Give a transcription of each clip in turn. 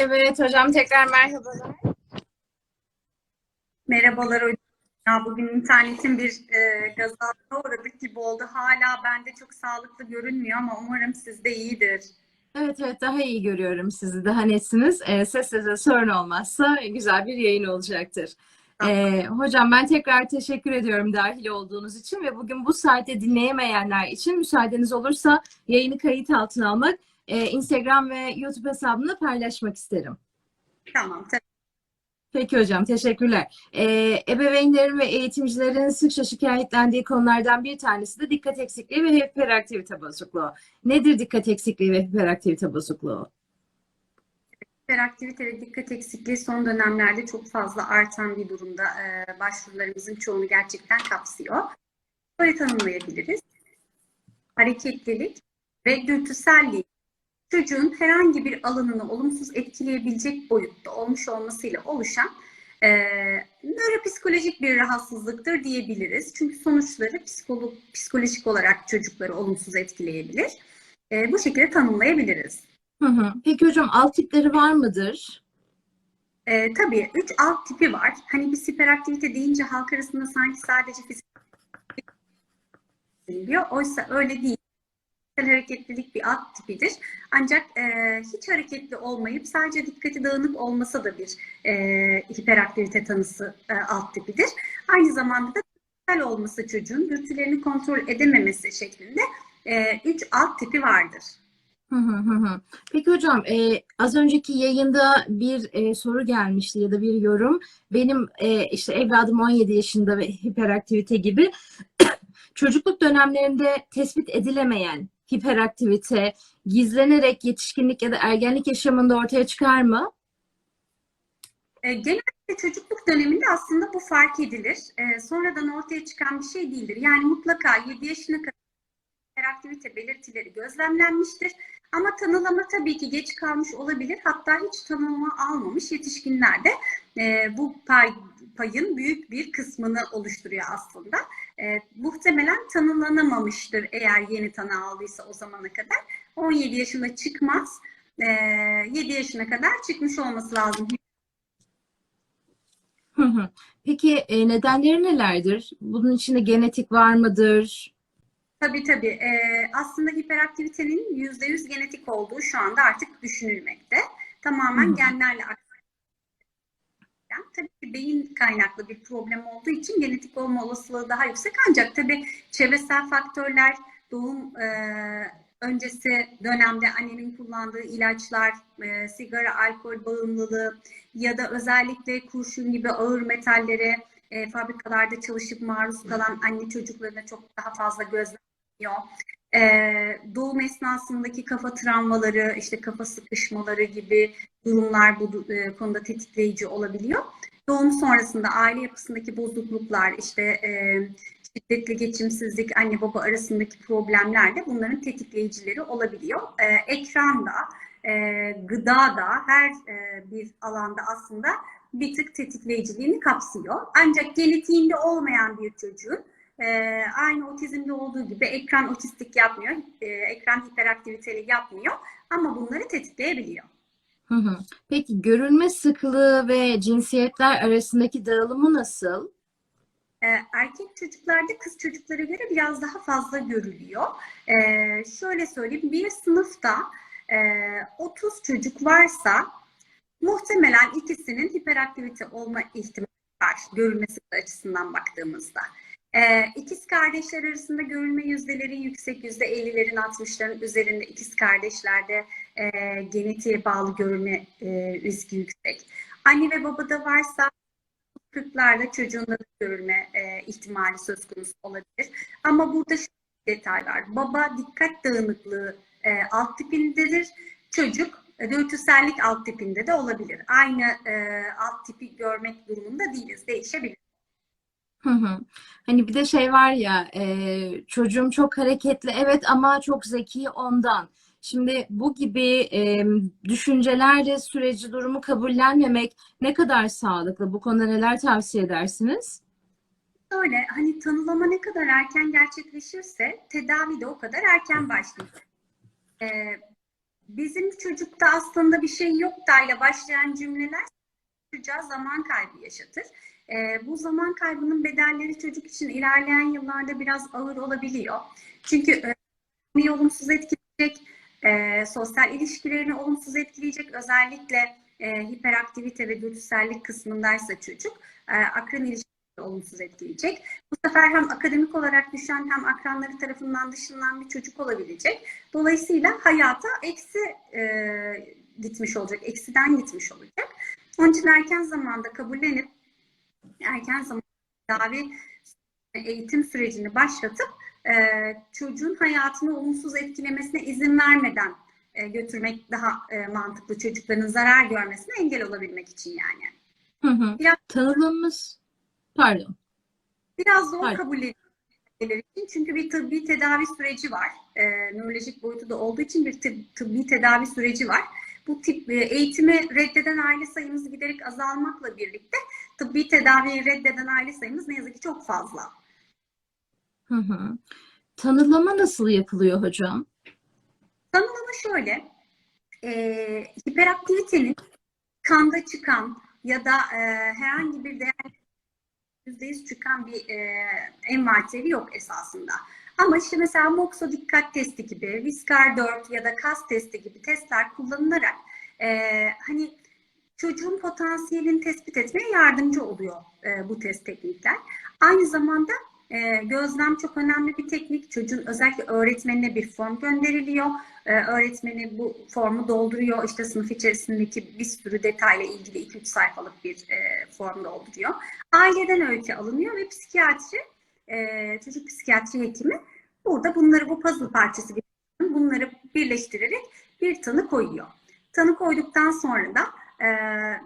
Evet hocam tekrar merhabalar. Merhabalar hocam. Ya bugün internetin bir e, gazabına uğradık gibi oldu. Hala bende çok sağlıklı görünmüyor ama umarım sizde iyidir. Evet evet daha iyi görüyorum sizi. Daha netsiniz. Ee, sesle de sorun olmazsa güzel bir yayın olacaktır. Ee, hocam ben tekrar teşekkür ediyorum dahil olduğunuz için ve bugün bu saatte dinleyemeyenler için müsaadeniz olursa yayını kayıt altına almak, e, Instagram ve YouTube hesabımda paylaşmak isterim. Tamam. Peki hocam, teşekkürler. Ee, ebeveynlerin ve eğitimcilerin sıkça şikayetlendiği konulardan bir tanesi de dikkat eksikliği ve hiperaktivite bozukluğu. Nedir dikkat eksikliği ve hiperaktivite bozukluğu? Hiperaktivite ve dikkat eksikliği son dönemlerde çok fazla artan bir durumda. E, başvurularımızın çoğunu gerçekten kapsıyor. Böyle tanımlayabiliriz. Hareketlilik ve dürtüselliği çocuğun herhangi bir alanını olumsuz etkileyebilecek boyutta olmuş olmasıyla oluşan e, nöropsikolojik bir rahatsızlıktır diyebiliriz. Çünkü sonuçları psikolog, psikolojik olarak çocukları olumsuz etkileyebilir. E, bu şekilde tanımlayabiliriz. Hı hı. Peki hocam alt tipleri var mıdır? E, tabii üç alt tipi var. Hani biz hiperaktivite deyince halk arasında sanki sadece fizik diyor. Oysa öyle değil. Hareketlilik bir alt tipidir. Ancak e, hiç hareketli olmayıp sadece dikkati dağınık olmasa da bir e, hiperaktivite tanısı e, alt tipidir. Aynı zamanda da dürtüsel olması çocuğun dürtülerini kontrol edememesi şeklinde e, üç alt tipi vardır. Peki hocam, e, az önceki yayında bir e, soru gelmişti ya da bir yorum. Benim e, işte evladım 17 yaşında ve hiperaktivite gibi çocukluk dönemlerinde tespit edilemeyen hiperaktivite gizlenerek yetişkinlik ya da ergenlik yaşamında ortaya çıkar mı? E, genellikle çocukluk döneminde aslında bu fark edilir. E, sonradan ortaya çıkan bir şey değildir. Yani mutlaka 7 yaşına kadar hiperaktivite belirtileri gözlemlenmiştir. Ama tanılama tabii ki geç kalmış olabilir. Hatta hiç tanılma almamış yetişkinlerde e, bu payın büyük bir kısmını oluşturuyor aslında. E, muhtemelen tanılanamamıştır eğer yeni tanı aldıysa o zamana kadar. 17 yaşında çıkmaz. E, 7 yaşına kadar çıkmış olması lazım. Hı hı. Peki e, nedenleri nelerdir? Bunun içinde genetik var mıdır? Tabii tabii. Ee, aslında hiperaktivitenin %100 genetik olduğu şu anda artık düşünülmekte. Tamamen Hı. genlerle aktarılan. Tabii ki beyin kaynaklı bir problem olduğu için genetik olma olasılığı daha yüksek. Ancak tabii çevresel faktörler, doğum e, öncesi dönemde annenin kullandığı ilaçlar, e, sigara, alkol bağımlılığı ya da özellikle kurşun gibi ağır metallere e, fabrikalarda çalışıp maruz kalan anne çocuklarına çok daha fazla gözlem ee, doğum esnasındaki kafa travmaları, işte kafa sıkışmaları gibi durumlar bu e, konuda tetikleyici olabiliyor. Doğum sonrasında aile yapısındaki bozukluklar, işte e, şiddetli geçimsizlik, anne baba arasındaki problemler de bunların tetikleyicileri olabiliyor. E, ekranda, e, gıda da her e, bir alanda aslında bir tık tetikleyiciliğini kapsıyor. Ancak genetiğinde olmayan bir çocuğun ee, aynı otizmde olduğu gibi ekran otistik yapmıyor, e, ekran hiperaktiviteli yapmıyor ama bunları tetikleyebiliyor. Hı hı. Peki görülme sıklığı ve cinsiyetler arasındaki dağılımı nasıl? Ee, erkek çocuklarda kız çocuklara göre biraz daha fazla görülüyor. Ee, şöyle söyleyeyim, bir sınıfta e, 30 çocuk varsa muhtemelen ikisinin hiperaktivite olma ihtimali var görülmesi açısından baktığımızda. Ee, ikiz kardeşler arasında görülme yüzdeleri yüksek, yüzde 50'lerin 60'ların üzerinde ikiz kardeşlerde e, genetiğe bağlı görülme e, riski yüksek. Anne ve babada varsa 40'larda çocuğunda da görülme e, ihtimali söz konusu olabilir. Ama burada şu detay var. Baba dikkat dağınıklığı e, alt tipindedir. Çocuk e, dürtüsellik alt tipinde de olabilir. Aynı e, alt tipi görmek durumunda değiliz. Değişebilir. Hani bir de şey var ya e, çocuğum çok hareketli evet ama çok zeki ondan. Şimdi bu gibi e, düşüncelerle süreci durumu kabullenmemek ne kadar sağlıklı? Bu konuda neler tavsiye edersiniz? Öyle hani tanılama ne kadar erken gerçekleşirse tedavi de o kadar erken başlıyor. Ee, bizim çocukta aslında bir şey yok dayla başlayan cümleler çocuğa zaman kaybı yaşatır. Ee, bu zaman kaybının bedelleri çocuk için ilerleyen yıllarda biraz ağır olabiliyor. Çünkü e, olumsuz etkileyecek, e, sosyal ilişkilerini olumsuz etkileyecek, özellikle e, hiperaktivite ve dürtüsellik kısmındaysa çocuk, e, akran ilişkilerini olumsuz etkileyecek. Bu sefer hem akademik olarak düşen hem akranları tarafından dışlanan bir çocuk olabilecek. Dolayısıyla hayata eksi e, gitmiş olacak, eksiden gitmiş olacak. Onun için erken zamanda kabullenip erken zamanda tedavi eğitim sürecini başlatıp e, çocuğun hayatını olumsuz etkilemesine izin vermeden e, götürmek daha e, mantıklı çocukların zarar görmesine engel olabilmek için yani. Hı hı. Biraz- Tanılımımız, pardon. Biraz zor Hayır. kabul edilir için çünkü bir tıbbi tedavi süreci var. E, nörolojik boyutu da olduğu için bir tıb- tıbbi tedavi süreci var. Bu tip e, eğitimi reddeden aile sayımız giderek azalmakla birlikte tıbbi tedaviyi reddeden aile sayımız ne yazık ki çok fazla. Hı hı. Tanılama nasıl yapılıyor hocam? Tanımlama şöyle, e, hiperaktivitenin kanda çıkan ya da e, herhangi bir değer %100 çıkan bir e, envanteri yok esasında. Ama işte mesela Moxo dikkat testi gibi, Viskar 4 ya da kas testi gibi testler kullanılarak e, hani çocuğun potansiyelini tespit etmeye yardımcı oluyor e, bu test teknikler. Aynı zamanda e, gözlem çok önemli bir teknik. Çocuğun özellikle öğretmenine bir form gönderiliyor. E, öğretmeni bu formu dolduruyor. İşte sınıf içerisindeki bir sürü detayla ilgili 2-3 sayfalık bir e, form dolduruyor. Aileden öykü alınıyor ve psikiyatri, e, çocuk psikiyatri hekimi burada bunları bu puzzle parçası gibi bunları birleştirerek bir tanı koyuyor. Tanı koyduktan sonra da e,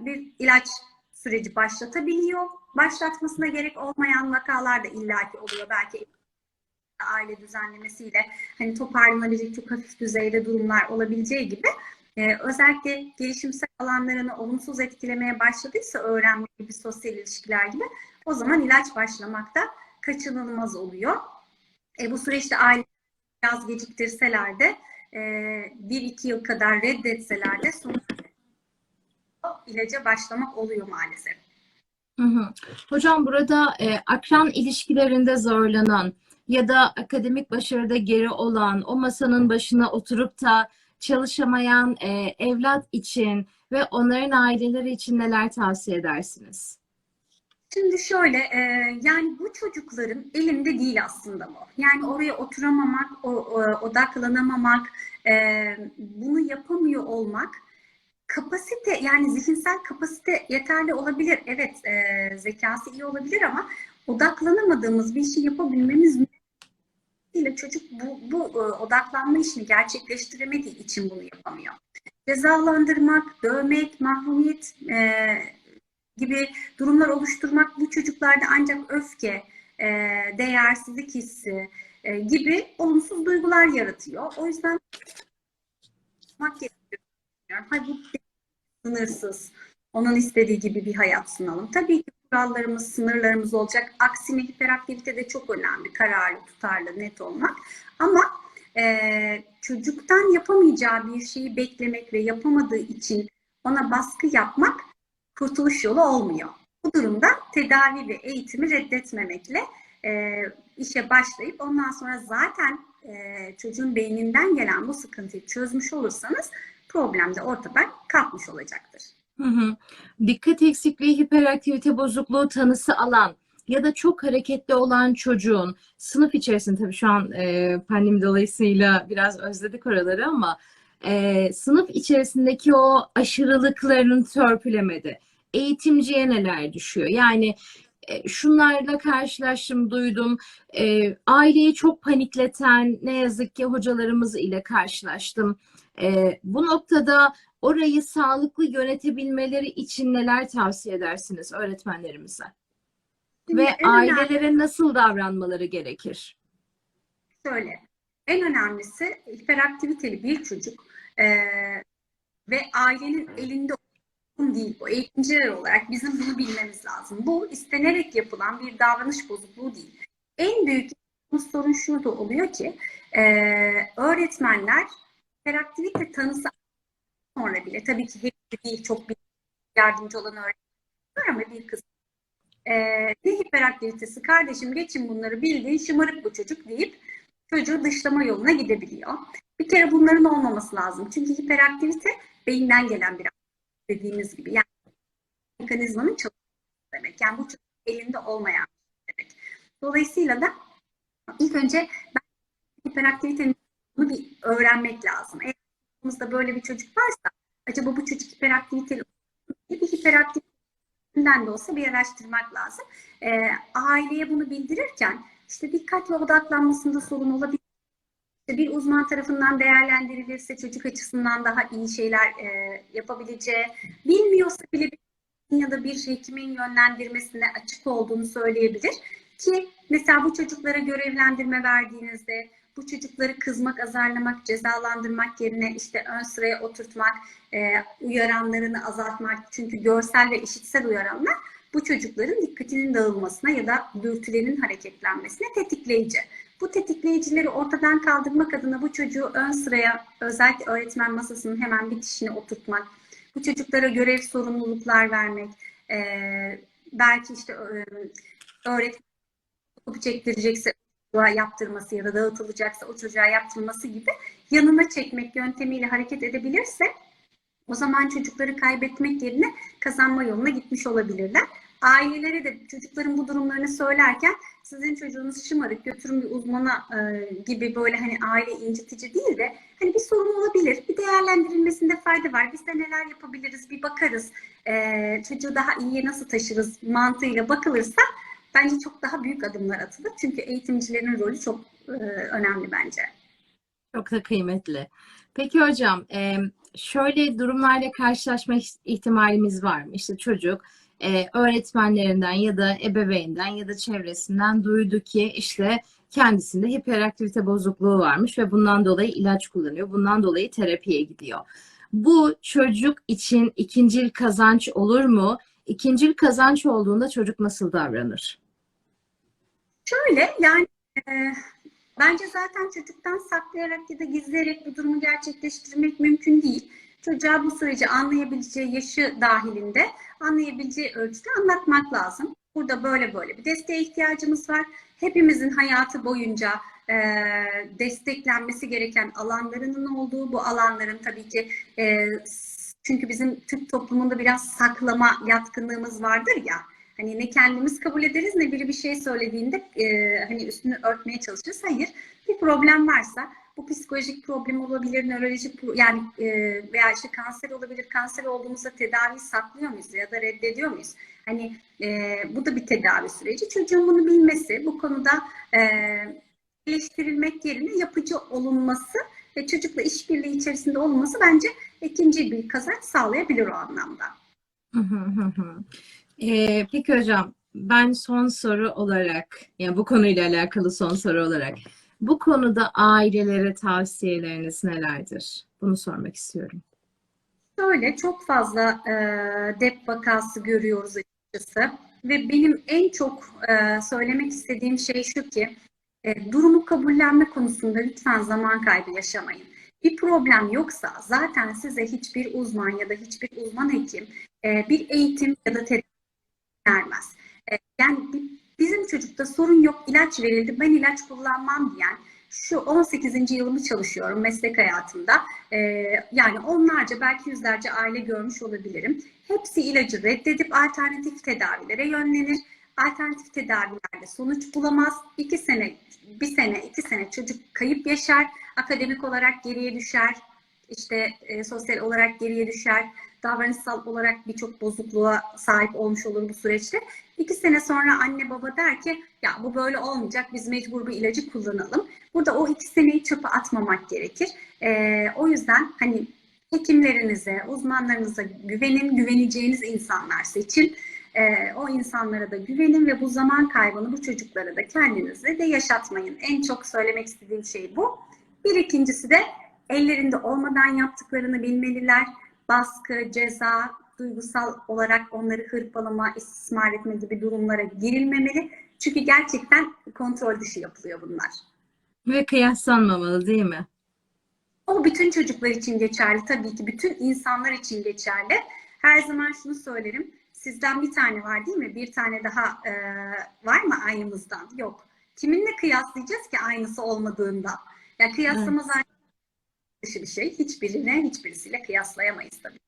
bir ilaç süreci başlatabiliyor. Başlatmasına gerek olmayan vakalar da illaki oluyor. Belki aile düzenlemesiyle hani toparlanabilecek çok hafif düzeyde durumlar olabileceği gibi e, özellikle gelişimsel alanlarını olumsuz etkilemeye başladıysa öğrenme gibi sosyal ilişkiler gibi o zaman ilaç başlamakta kaçınılmaz oluyor. E, bu süreçte aile biraz geciktirseler de e, bir iki yıl kadar reddetseler de sonuçta ilaca başlamak oluyor maalesef. Hı hı. Hocam burada e, akran ilişkilerinde zorlanan ya da akademik başarıda geri olan, o masanın başına oturup da çalışamayan e, evlat için ve onların aileleri için neler tavsiye edersiniz? Şimdi şöyle, e, yani bu çocukların elinde değil aslında bu. Yani oraya oturamamak, o, o- odaklanamamak, e, bunu yapamıyor olmak, kapasite yani zihinsel kapasite yeterli olabilir. Evet, e, zekası iyi olabilir ama odaklanamadığımız bir işi yapabilmemiz ile çocuk bu, bu e, odaklanma işini gerçekleştiremediği için bunu yapamıyor. Cezalandırmak, dövmek, mahrumiyet e, gibi durumlar oluşturmak bu çocuklarda ancak öfke, e, değersizlik hissi e, gibi olumsuz duygular yaratıyor. O yüzden yapmak gerekiyor. Bu sınırsız. Onun istediği gibi bir hayat sunalım. Tabii ki kurallarımız, sınırlarımız olacak. Aksine hiperaktivite de çok önemli. Kararlı, tutarlı, net olmak. Ama e, çocuktan yapamayacağı bir şeyi beklemek ve yapamadığı için ona baskı yapmak kurtuluş yolu olmuyor. Bu durumda tedavi ve eğitimi reddetmemekle e, işe başlayıp ondan sonra zaten e, çocuğun beyninden gelen bu sıkıntıyı çözmüş olursanız problem de ortadan kalkmış olacaktır. Hı hı. Dikkat eksikliği, hiperaktivite bozukluğu tanısı alan ya da çok hareketli olan çocuğun sınıf içerisinde tabii şu an e, pandemi dolayısıyla biraz özledik oraları ama e, sınıf içerisindeki o aşırılıklarını törpülemedi. Eğitimciye neler düşüyor? Yani e, şunlarla karşılaştım, duydum. E, aileyi çok panikleten ne yazık ki hocalarımız ile karşılaştım. E, bu noktada orayı sağlıklı yönetebilmeleri için neler tavsiye edersiniz öğretmenlerimize? Şimdi Ve önemli- ailelere nasıl davranmaları gerekir? Şöyle, en önemlisi hiperaktiviteli bir çocuk eee, ve ailenin elinde olduğu değil bu. Eğitimciler olarak bizim bunu bilmemiz lazım. Bu istenerek yapılan bir davranış bozukluğu değil. En büyük sorun şurada oluyor ki eee, öğretmenler hiperaktivite tanısı sonra bile tabii ki hepsi değil çok bir yardımcı olan öğretmenler ama bir kısmı e, ne hiperaktivitesi kardeşim geçin bunları bildiğin şımarık bu çocuk deyip çocuğu dışlama yoluna gidebiliyor. Bir kere bunların olmaması lazım. Çünkü hiperaktivite beyinden gelen bir dediğimiz gibi. Yani mekanizmanın çalışması demek. Yani bu çocuk elinde olmayan şey demek. Dolayısıyla da ilk önce ben hiperaktivitenin bunu bir öğrenmek lazım. Eğer aklımızda böyle bir çocuk varsa acaba bu çocuk hiperaktiviteli bir hiperaktiviteden de olsa bir araştırmak lazım. Ee, aileye bunu bildirirken işte dikkat odaklanmasında sorun olabilir. İşte bir uzman tarafından değerlendirilirse çocuk açısından daha iyi şeyler e, yapabileceği, bilmiyorsa bile bir ya da bir hekimin yönlendirmesine açık olduğunu söyleyebilir. Ki mesela bu çocuklara görevlendirme verdiğinizde bu çocukları kızmak, azarlamak, cezalandırmak yerine işte ön sıraya oturtmak, e, uyaranlarını azaltmak. Çünkü görsel ve işitsel uyaranlar bu çocukların dikkatinin dağılmasına ya da dürtülerin hareketlenmesine tetikleyici. Bu tetikleyicileri ortadan kaldırmak adına bu çocuğu ön sıraya özellikle öğretmen masasının hemen bitişine oturtmak, bu çocuklara görev sorumluluklar vermek, e, belki işte e, öğretmen topu çocuğa yaptırması ya da dağıtılacaksa o çocuğa yaptırması gibi yanına çekmek yöntemiyle hareket edebilirse o zaman çocukları kaybetmek yerine kazanma yoluna gitmiş olabilirler. Ailelere de çocukların bu durumlarını söylerken sizin çocuğunuz şımarık götürün bir uzmana e, gibi böyle hani aile incitici değil de hani bir sorun olabilir. Bir değerlendirilmesinde fayda var. Biz de neler yapabiliriz bir bakarız. E, çocuğu daha iyiye nasıl taşırız mantığıyla bakılırsa bence çok daha büyük adımlar atılır. Çünkü eğitimcilerin rolü çok e, önemli bence. Çok da kıymetli. Peki hocam, e, şöyle durumlarla karşılaşma ihtimalimiz var mı? İşte çocuk e, öğretmenlerinden ya da ebeveynden ya da çevresinden duydu ki işte kendisinde hiperaktivite bozukluğu varmış ve bundan dolayı ilaç kullanıyor. Bundan dolayı terapiye gidiyor. Bu çocuk için ikincil kazanç olur mu? İkincil kazanç olduğunda çocuk nasıl davranır? Şöyle yani e, bence zaten çocuktan saklayarak ya da gizleyerek bu durumu gerçekleştirmek mümkün değil. Çocuğa bu süreci anlayabileceği yaşı dahilinde anlayabileceği ölçüde anlatmak lazım. Burada böyle böyle bir desteğe ihtiyacımız var. Hepimizin hayatı boyunca e, desteklenmesi gereken alanlarının olduğu bu alanların tabii ki e, çünkü bizim Türk toplumunda biraz saklama yatkınlığımız vardır ya. Hani ne kendimiz kabul ederiz ne biri bir şey söylediğinde e, hani üstünü örtmeye çalışırız. Hayır bir problem varsa bu psikolojik problem olabilir, nörolojik yani e, veya işte kanser olabilir. Kanser olduğumuzda tedavi saklıyor muyuz ya da reddediyor muyuz? Hani e, bu da bir tedavi süreci. Çocuğun bunu bilmesi, bu konuda e, eleştirilmek yerine yapıcı olunması ve çocukla işbirliği içerisinde olması bence ikinci bir kazanç sağlayabilir o anlamda. Ee, peki hocam, ben son soru olarak, yani bu konuyla alakalı son soru olarak, bu konuda ailelere tavsiyeleriniz nelerdir? Bunu sormak istiyorum. Şöyle çok fazla e, dep vakası görüyoruz açıkçası ve benim en çok e, söylemek istediğim şey şu ki e, durumu kabullenme konusunda lütfen zaman kaybı yaşamayın. Bir problem yoksa zaten size hiçbir uzman ya da hiçbir uzman hekim e, bir eğitim ya da tedavi vermez. E, yani bizim çocukta sorun yok, ilaç verildi, ben ilaç kullanmam diyen şu 18. yılımı çalışıyorum meslek hayatımda. Ee, yani onlarca belki yüzlerce aile görmüş olabilirim. Hepsi ilacı reddedip alternatif tedavilere yönlenir. Alternatif tedavilerde sonuç bulamaz. İki sene, bir sene, iki sene çocuk kayıp yaşar. Akademik olarak geriye düşer. İşte e, sosyal olarak geriye düşer davranışsal olarak birçok bozukluğa sahip olmuş olur bu süreçte. İki sene sonra anne baba der ki ya bu böyle olmayacak biz mecbur bir ilacı kullanalım. Burada o iki seneyi çöpe atmamak gerekir. Ee, o yüzden hani hekimlerinize, uzmanlarınıza güvenin, güveneceğiniz insanlar seçin. Ee, o insanlara da güvenin ve bu zaman kaybını bu çocuklara da kendinize de yaşatmayın. En çok söylemek istediğim şey bu. Bir ikincisi de ellerinde olmadan yaptıklarını bilmeliler baskı, ceza, duygusal olarak onları hırpalama, istismar etme gibi durumlara girilmemeli. Çünkü gerçekten kontrol dışı yapılıyor bunlar. Ve kıyaslanmamalı değil mi? O bütün çocuklar için geçerli tabii ki bütün insanlar için geçerli. Her zaman şunu söylerim. Sizden bir tane var değil mi? Bir tane daha e, var mı aynımızdan? Yok. Kiminle kıyaslayacağız ki aynısı olmadığında? Ya kıyaslama zaten dışı bir şey. Hiçbirine hiçbirisiyle kıyaslayamayız tabii.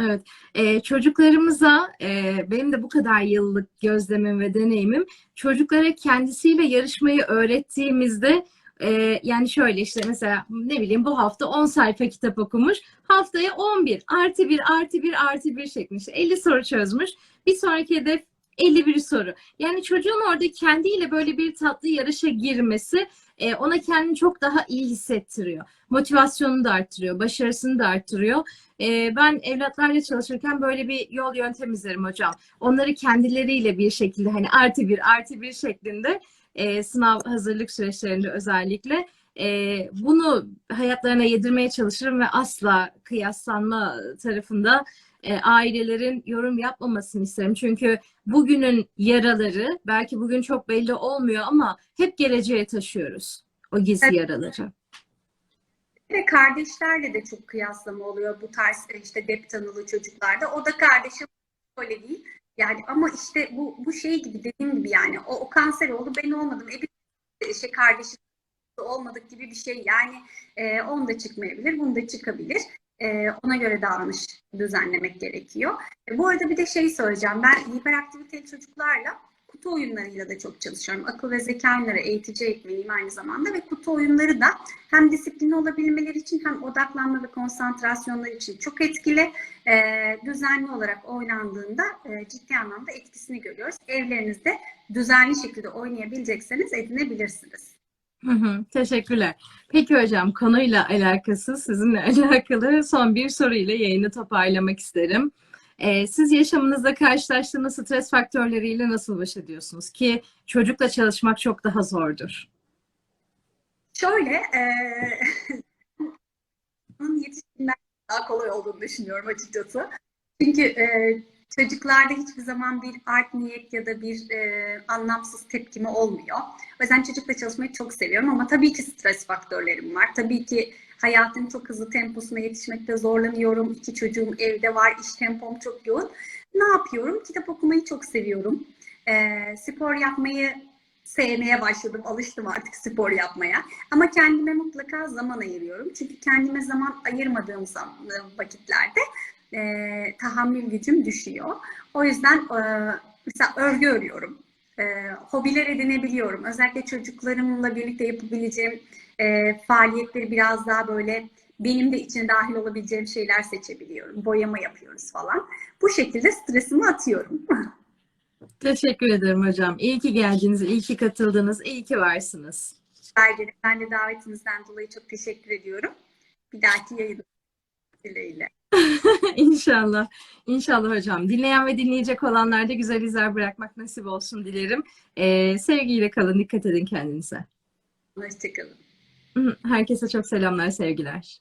Evet, Ee, çocuklarımıza e, benim de bu kadar yıllık gözlemim ve deneyimim çocuklara kendisiyle yarışmayı öğrettiğimizde e, yani şöyle işte mesela ne bileyim bu hafta 10 sayfa kitap okumuş haftaya 11 artı 1 artı 1 artı 1 şeklinde işte 50 soru çözmüş bir sonraki hedef 51 soru yani çocuğun orada kendiyle böyle bir tatlı yarışa girmesi e, ona kendini çok daha iyi hissettiriyor motivasyonunu da arttırıyor başarısını da arttırıyor ee, ben evlatlarla çalışırken böyle bir yol yöntem izlerim hocam. Onları kendileriyle bir şekilde hani artı bir artı bir şeklinde e, sınav hazırlık süreçlerinde özellikle e, bunu hayatlarına yedirmeye çalışırım ve asla kıyaslanma tarafında e, ailelerin yorum yapmamasını isterim. Çünkü bugünün yaraları belki bugün çok belli olmuyor ama hep geleceğe taşıyoruz o gizli Evet. yaraları. Ve kardeşlerle de çok kıyaslama oluyor bu tarz e, işte dep tanılı çocuklarda. O da kardeşim öyle değil. Yani ama işte bu bu şey gibi dediğim gibi yani o, o kanser oldu ben olmadım. E bir şey kardeşim olmadık gibi bir şey. Yani e, onda çıkmayabilir, bunda çıkabilir. E, ona göre davranış düzenlemek gerekiyor. E, bu arada bir de şey söyleyeceğim. Ben hiperaktiviteli çocuklarla kutu oyunlarıyla da çok çalışıyorum. Akıl ve zeka oyunları eğitici eğitmeniyim aynı zamanda ve kutu oyunları da hem disiplinli olabilmeleri için hem odaklanma ve konsantrasyonları için çok etkili. E, düzenli olarak oynandığında e, ciddi anlamda etkisini görüyoruz. Evlerinizde düzenli şekilde oynayabilecekseniz edinebilirsiniz. Teşekkürler. Peki hocam konuyla alakasız, sizinle alakalı son bir soruyla yayını toparlamak isterim. Ee, siz yaşamınızda karşılaştığınız stres faktörleriyle nasıl baş ediyorsunuz? Ki çocukla çalışmak çok daha zordur. Şöyle, e, bunun yetişkinler daha kolay olduğunu düşünüyorum açıkçası. Çünkü e, çocuklarda hiçbir zaman bir art niyet ya da bir e, anlamsız tepkimi olmuyor. O yüzden çocukla çalışmayı çok seviyorum ama tabii ki stres faktörlerim var. Tabii ki hayatın çok hızlı temposuna yetişmekte zorlanıyorum. İki çocuğum evde var, iş tempom çok yoğun. Ne yapıyorum? Kitap okumayı çok seviyorum. E, spor yapmayı sevmeye başladım. Alıştım artık spor yapmaya. Ama kendime mutlaka zaman ayırıyorum. Çünkü kendime zaman ayırmadığım zaman, vakitlerde e, tahammül gücüm düşüyor. O yüzden e, mesela örgü örüyorum. E, hobiler edinebiliyorum. Özellikle çocuklarımla birlikte yapabileceğim e, faaliyetleri biraz daha böyle benim de içine dahil olabileceğim şeyler seçebiliyorum. Boyama yapıyoruz falan. Bu şekilde stresimi atıyorum. Teşekkür ederim hocam. İyi ki geldiniz, iyi ki katıldınız, iyi ki varsınız. Ben de davetinizden dolayı çok teşekkür ediyorum. Bir dahaki yayın dileğiyle. İnşallah. İnşallah hocam. Dinleyen ve dinleyecek olanlar da güzel izler bırakmak nasip olsun dilerim. Ee, sevgiyle kalın, dikkat edin kendinize. Hoşçakalın. Herkese çok selamlar, sevgiler.